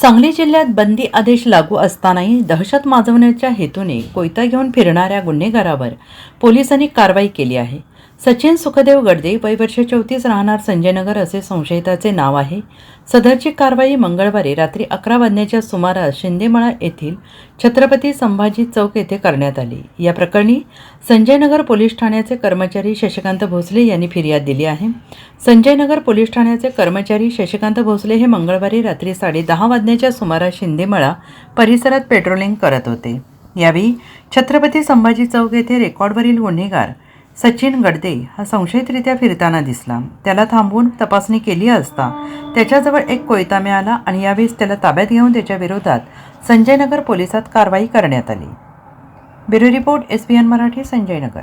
सांगली जिल्ह्यात बंदी आदेश लागू असतानाही दहशत माजवण्याच्या हेतूने कोयता घेऊन फिरणाऱ्या गुन्हेगारावर पोलिसांनी कारवाई केली आहे. सचिन सुखदेव गडदे वय वर्ष चौतीस राहणार संजयनगर असे संशयिताचे नाव आहे. सदरची कारवाई मंगळवारी रात्री अकरा वाजण्याच्या सुमारास शिंदेमळा येथील छत्रपती संभाजी चौक येथे करण्यात आली. या प्रकरणी संजयनगर पोलीस ठाण्याचे कर्मचारी शशिकांत भोसले यांनी फिर्याद दिली आहे. संजयनगर पोलीस ठाण्याचे कर्मचारी शशिकांत भोसले हे मंगळवारी रात्री साडे दहा वाजण्याच्या सुमारास शिंदेमळा परिसरात पेट्रोलिंग करत होते. यावेळी छत्रपती संभाजी चौक येथे रेकॉर्डवरील गुन्हेगार सचिन गडदे हा संशयितरित्या फिरताना दिसला. त्याला थांबवून तपासणी केली असता त्याच्याजवळ एक कोयता मिळाला आणि यावेळेस त्याला ताब्यात घेऊन त्याच्या विरोधात संजयनगर पोलिसात कारवाई करण्यात आली. Bureau report S P N Marathi Sanjaynagar.